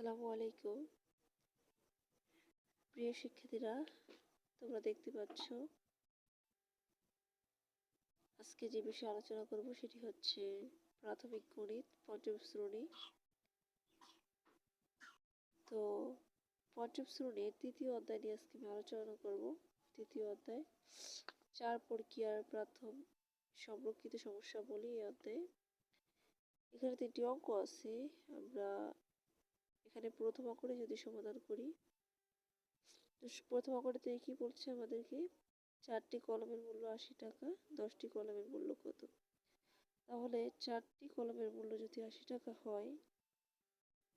আসসালামু আলাইকুম। প্রিয় শিক্ষার্থীরা, তোমরা দেখতে পাচ্ছ, আজকে যে বিষয়ে আলোচনা করব সেটি হচ্ছে প্রাথমিক গণিত, পঞ্চম শ্রেণি। তো পঞ্চম শ্রেণির তৃতীয় অধ্যায় নিয়ে আজকে আমি আলোচনা করব। তৃতীয় অধ্যায়, চার প্রক্রিয়ার প্রথম সংরক্ষিত সমস্যা বলি এই অধ্যায়ে। এখানে তিনটি অঙ্ক আছে, আমরা এখানে প্রথম অঙ্কটি যদি সমাধান করি, তো প্রথম অঙ্কটিতে কি বলছে আমাদেরকে? চারটি কলমের মূল্য আশি টাকা, দশটি কলমের মূল্য কত? তাহলে চারটি কলমের মূল্য যদি আশি টাকা হয়,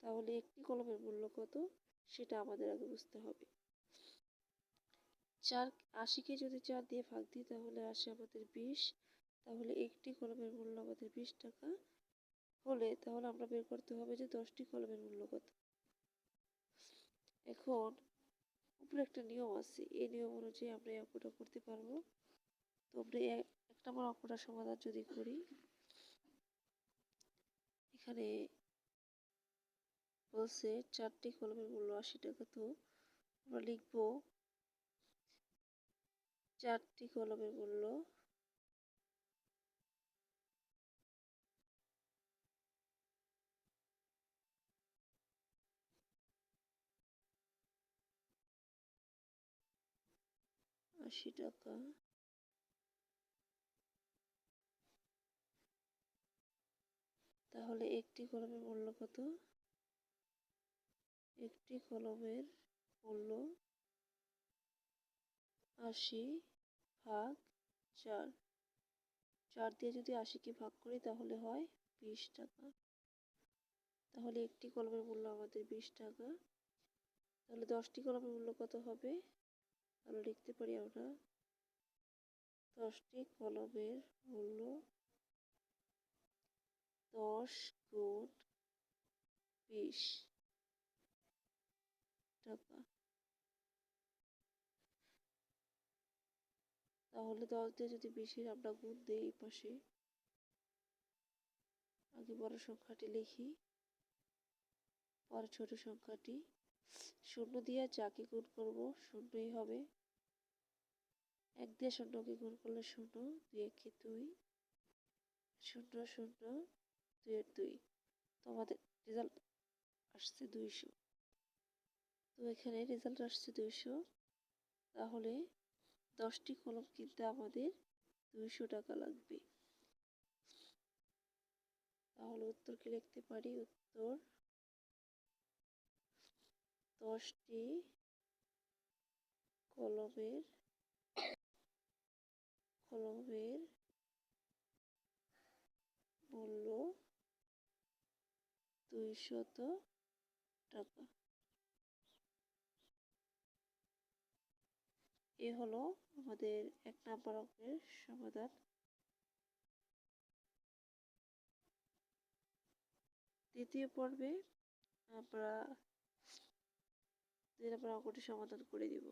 তাহলে একটি কলমের মূল্য কত? সেটা আমাদের আগে বুঝতে হবে। চার, আশিকে যদি চার দিয়ে ভাগ দিই, তাহলে আসে আমাদের বিশ। তাহলে একটি কলমের মূল্য আমাদের বিশ টাকা হলে তাহলে আমরা বের করতে হবে যে দশটি কলমের মূল্য কত। এখন উপরে একটা নিয়ম আছে, এই নিয়ম অনুযায়ী আমরা এই অঙ্কটা করতে পারব। তো আমরা এক নম্বর অঙ্কটা সমাধান যদি করি, এখানে বলছে চারটি কলমের মূল্য আশি টাকা। তো আমরা লিখব, চারটি কলমের মূল্য আশি টাকা। তাহলে একটি কলমের মূল্য কত? একটি কলমের মূল্য আশি ভাগ চার। চার দিয়ে যদি আশিকে ভাগ করি তাহলে হয় বিশ টাকা। তাহলে একটি কলমের মূল্য আমাদের বিশ টাকা। তাহলে দশটি কলমের মূল্য কত হবে? তাহলে লিখতে পারি আমরা দশটি কলমের মূল্য দশ গুণ বিশ টাকা। তাহলে দশ দিয়ে যদি বিশের আমরা গুণ দিই এই পাশে, আগে বড় সংখ্যাটি লিখি, পরে ছোট সংখ্যাটি শূন্য দিয়ে যাকে গুণ করব শূন্যই হবে। এক দিয়ে শূন্যকে গুণ করলে শূন্য, দুই একে দুই, শূন্য শূন্য দুইয়ের দুই। তো আমাদের রেজাল্ট আসছে দুইশো। তো এখানে রেজাল্ট আসছে দুইশো। তাহলে দশটি কলম কিনতে আমাদের দুইশো টাকা লাগবে। তাহলে উত্তরকে লিখতে পারি? উত্তর দশটি কলমের কলমের মূল্য দুইশত টাকা। এ হলো আমাদের এক নাম্বার অঙ্কের সমাধান। দ্বিতীয় পর্বে আমরা নম্বর অঙ্কটি সমাধান করে দিব।